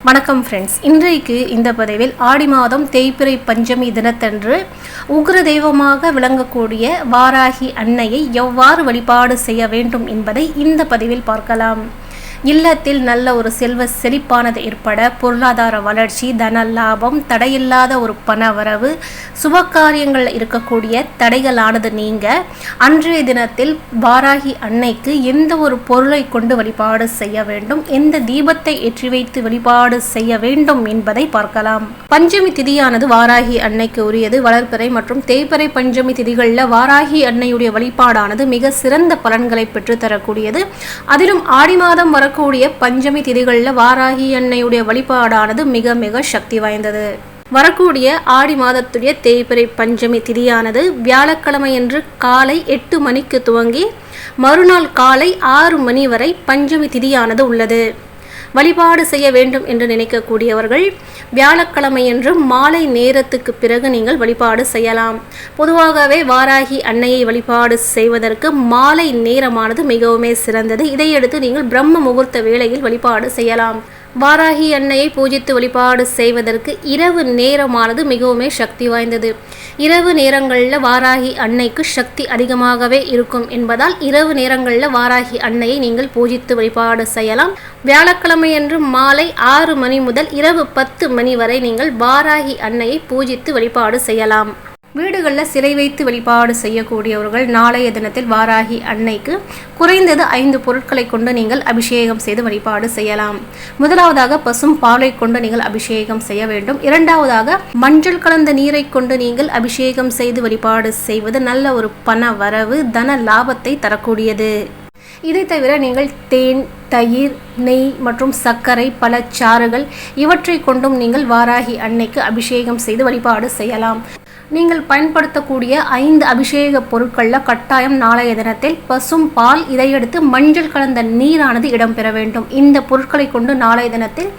வணக்கம் ஃப்ரெண்ட்ஸ் இன்றைக்கு இந்த பதிவில் ஆடி மாதம் தேய்பிறை பஞ்சமி தினத்தன்று உக்ர தெய்வமாக விளங்கக்கூடிய வாராகி அன்னையை எவ்வாறு வழிபாடு செய்ய வேண்டும் என்பதை இந்த பதிவில் பார்க்கலாம். இல்லத்தில் நல்ல ஒரு செல்வ செழிப்பானது ஏற்பட பொருளாதார வளர்ச்சி தன லாபம் தடையில்லாத ஒரு பண வரவு சுபகாரியங்களில் இருக்கக்கூடிய தடைகளானது நீங்க. அன்றைய தினத்தில் வாராகி அன்னைக்கு எந்த ஒரு பொருளை கொண்டு வழிபாடு செய்ய வேண்டும் எந்த தீபத்தை ஏற்றி வைத்து வழிபாடு செய்ய வேண்டும் என்பதை பார்க்கலாம். பஞ்சமி திதியானது வாராகி அன்னைக்கு உரியது. வளர்பிறை மற்றும் தேய்பிறை பஞ்சமி திதிகளில் வாராகி அன்னையுடைய வழிபாடானது மிக சிறந்த பலன்களை பெற்றுத்தரக்கூடியது. அதிலும் ஆடி மாதம் வரக்கூடிய பஞ்சமி திதிகளில் வாராகி அன்னையுடைய வழிபாடானது மிக மிக சக்தி வாய்ந்தது. வரக்கூடிய ஆடி மாதத்துடைய தேய்பிறை பஞ்சமி திதியானது வியாழக்கிழமையன்று காலை எட்டு மணிக்கு துவங்கி மறுநாள் காலை ஆறு மணி வரை பஞ்சமி திதியானது உள்ளது. வழிபாடு செய்ய வேண்டும் என்று நினைக்கக்கூடியவர்கள் வியாழக்கிழமையன்று மாலை நேரத்துக்கு பிறகு நீங்கள் வழிபாடு செய்யலாம். பொதுவாகவே வாராகி அன்னையை வழிபாடு செய்வதற்கு மாலை நேரமானது மிகவுமே சிறந்தது. இதையடுத்து நீங்கள் பிரம்ம முகூர்த்த வேளையில் வழிபாடு செய்யலாம். வாராகி அன்னையை பூஜித்து வழிபாடு செய்வதற்கு இரவு நேரமானது மிகவுமே சக்தி வாய்ந்தது. இரவு நேரங்களில் வாராகி அன்னைக்கு சக்தி அதிகமாகவே இருக்கும் என்பதால் இரவு நேரங்களில் வாராகி அன்னையை நீங்கள் பூஜித்து வழிபாடு செய்யலாம். வியாழக்கிழமையன்று மாலை ஆறு மணி முதல் இரவு பத்து மணி வரை நீங்கள் வாராகி அன்னையை பூஜித்து வழிபாடு செய்யலாம். வீடுகளில் சிலை வைத்து வழிபாடு செய்யக்கூடியவர்கள் நாளைய தினத்தில் வாராகி அன்னைக்கு குறைந்தது ஐந்து பொருட்களை கொண்டு நீங்கள் அபிஷேகம் செய்து வழிபாடு செய்யலாம். முதலாவதாக பசும் பாலை கொண்டு நீங்கள் அபிஷேகம் செய்ய வேண்டும். இரண்டாவதாக மஞ்சள் கலந்த நீரை கொண்டு நீங்கள் அபிஷேகம் செய்து வழிபாடு செய்வது நல்ல ஒரு பண வரவு தன லாபத்தை தரக்கூடியது. இதை தவிர நீங்கள் தேன் தயிர் நெய் மற்றும் சர்க்கரை பழச்சாறுகள் இவற்றை கொண்டும் நீங்கள் வாராகி அன்னைக்கு அபிஷேகம் செய்து வழிபாடு செய்யலாம். நீங்கள் பயன்படுத்தக்கூடிய ஐந்து அபிஷேக பொருட்களில் கட்டாயம் நாளைய தினத்தில் பசும் பால் இதையடுத்து மஞ்சள் கலந்த நீரானது இடம்பெற வேண்டும். இந்த பொருட்களை கொண்டு நாளைய தினத்தில்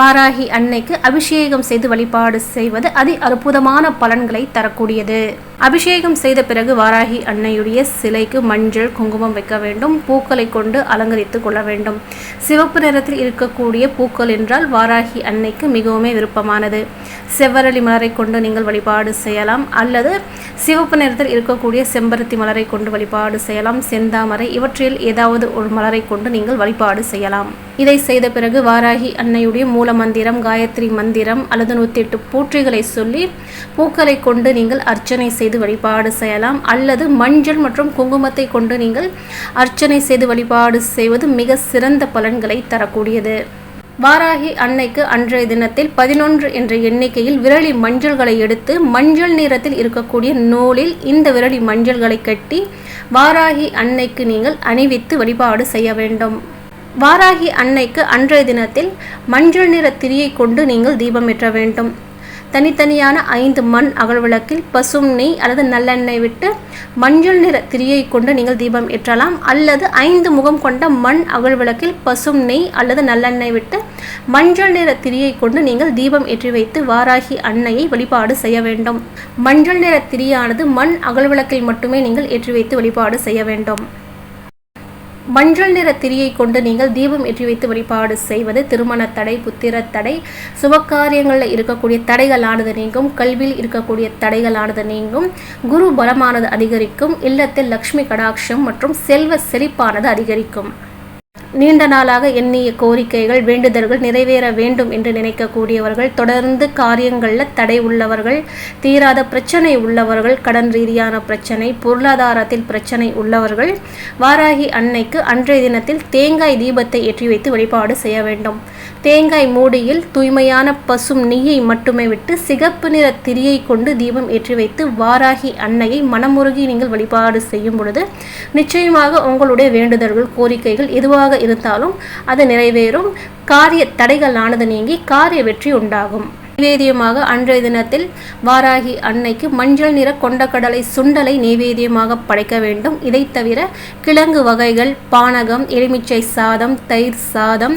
வாராகி அன்னைக்கு அபிஷேகம் செய்து வழிபாடு செய்வது அதி அற்புதமான பலன்களை தரக்கூடியது. அபிஷேகம் செய்த பிறகு வாராகி அன்னையுடைய சிலைக்கு மஞ்சள் குங்குமம் வைக்க வேண்டும். பூக்களை கொண்டு அலங்கரித்து கொள்ள வேண்டும். சிவப்பு நிறத்தில் இருக்கக்கூடிய பூக்கள் என்றால் வாராகி அன்னைக்கு மிகவுமே விருப்பமானது. செவ்வரளி மலரை கொண்டு நீங்கள் வழிபாடு செய்யலாம். அல்லது சிவப்பு நிறத்தில் இருக்கக்கூடிய செம்பருத்தி மலரை கொண்டு வழிபாடு செய்யலாம். செந்தாமரை இவற்றில் ஏதாவது ஒரு மலரை கொண்டு நீங்கள் வழிபாடு செய்யலாம். இதை செய்த பிறகு வாராகி அன்னையுடைய மூல மந்திரம் காயத்ரி மந்திரம் அல்லது நூற்றி எட்டு சொல்லி பூக்களை கொண்டு நீங்கள் அர்ச்சனை செய்து வழிபாடு செய்யலாம். அல்லது மஞ்சள் மற்றும் குங்குமத்தை கொண்டு நீங்கள் அர்ச்சனை செய்து வழிபாடு செய்வது மிக சிறந்த பலன்களை தரக்கூடியது. வாராகி அன்னைக்கு அன்றைய தினத்தில் பதினொன்று என்ற எண்ணிக்கையில் விரலி மஞ்சள்களை எடுத்து மஞ்சள் நிறத்தில் இருக்கக்கூடிய நூலில் இந்த விரலி மஞ்சள்களை கட்டி வாராகி அன்னைக்கு நீங்கள் அணிவித்து வழிபாடு செய்ய வேண்டும். வாராகி அன்னைக்கு அன்றைய தினத்தில் மஞ்சள் நிற திரியை கொண்டு நீங்கள் தீபம் ஏற்ற வேண்டும். தனித்தனியான ஐந்து மண் அகழ்விளக்கில் பசும் நெய் அல்லது நல்லெண்ணெய் விட்டு மஞ்சள் நிற திரியை கொண்டு நீங்கள் தீபம் ஏற்றலாம். அல்லது ஐந்து முகம் கொண்ட மண் அகழ்விளக்கில் பசும் நெய் அல்லது நல்லெண்ணெய் விட்டு மஞ்சள் நிற திரியை கொண்டு நீங்கள் தீபம் ஏற்றி வைத்து வாராகி அன்னையை வழிபாடு செய்ய வேண்டும். மஞ்சள் நிற திரியானது மண் அகழ்விளக்கில் மட்டுமே நீங்கள் ஏற்றி வைத்து வழிபாடு செய்ய வேண்டும். மஞ்சள் நிற திரியை கொண்டு நீங்கள் தீபம் ஏற்றி வைத்து வழிபாடு செய்வது திருமண தடை புத்திர தடை சுபகாரியங்களில் இருக்கக்கூடிய தடைகளானது நீங்கும் கல்வியில் இருக்கக்கூடிய தடைகளானது நீங்கும் குரு பலமானது அதிகரிக்கும் இல்லத்தில் லக்ஷ்மி கடாட்சம் மற்றும் செல்வ செழிப்பானது அதிகரிக்கும். நீண்ட நாளாக எண்ணிய கோரிக்கைகள் வேண்டுதல்கள் நிறைவேற வேண்டும் என்று நினைக்கக்கூடியவர்கள் தொடர்ந்து காரியங்களில் தடை உள்ளவர்கள் தீராத பிரச்சனை உள்ளவர்கள் கடன் ரீதியான பிரச்சனை பொருளாதாரத்தில் பிரச்சனை உள்ளவர்கள் வாராகி அன்னைக்கு அன்றைய தினத்தில் தேங்காய் தீபத்தை ஏற்றி வைத்து வழிபாடு செய்ய வேண்டும். தேங்காய் மூடியில் தூய்மையான பசும் நெய்யை மட்டுமே விட்டு சிகப்பு நிற திரியை கொண்டு தீபம் ஏற்றி வைத்து வாராகி அன்னையை மனமுருகி நீங்கள் வழிபாடு செய்யும் பொழுது நிச்சயமாக உங்களுடைய வேண்டுதல்கள் கோரிக்கைகள் எதுவாக இருந்தாலும் அது நிறைவேறும். காரிய தடைகளானது நீங்கி காரிய வெற்றி உண்டாகும். நைவேத்தியமாக அன்றைய தினத்தில் வாராகி அன்னைக்கு மஞ்சள் நிற கொண்டக்கடலை சுண்டலை நைவேத்தியமாக படைக்க வேண்டும். இதை தவிர கிழங்கு வகைகள் பானகம் எலுமிச்சை சாதம் தயிர் சாதம்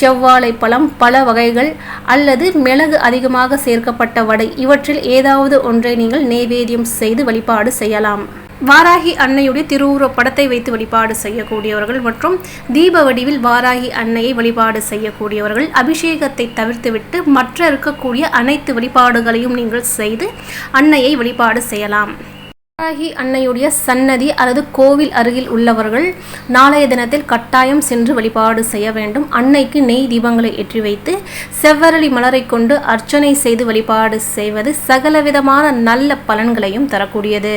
செவ்வாழை பழம் பல வகைகள் அல்லது மிளகு அதிகமாக சேர்க்கப்பட்ட வடை இவற்றில் ஏதாவது ஒன்றை நீங்கள் நைவேத்தியம் செய்து வழிபாடு செய்யலாம். வாராகி அன்னையுடைய திருவுருவ படத்தை வைத்து வழிபாடு செய்யக்கூடியவர்கள் மற்றும் தீப வடிவில் வாராகி அன்னையை வழிபாடு செய்யக்கூடியவர்கள். அபிஷேகத்தை தவிர்த்துவிட்டு மற்ற இருக்கக்கூடிய அனைத்து வழிபாடுகளையும் நீங்கள் செய்து அன்னையை வழிபாடு செய்யலாம். வாராகி அன்னையுடைய சன்னதி அல்லது கோவில் அருகில் உள்ளவர்கள் நாளைய தினத்தில் கட்டாயம் சென்று வழிபாடு செய்ய வேண்டும். அன்னைக்கு நெய் தீபங்களை ஏற்றி வைத்து செவ்வரளி மலரை கொண்டு அர்ச்சனை செய்து வழிபாடு செய்வது சகலவிதமான நல்ல பலன்களையும் தரக்கூடியது.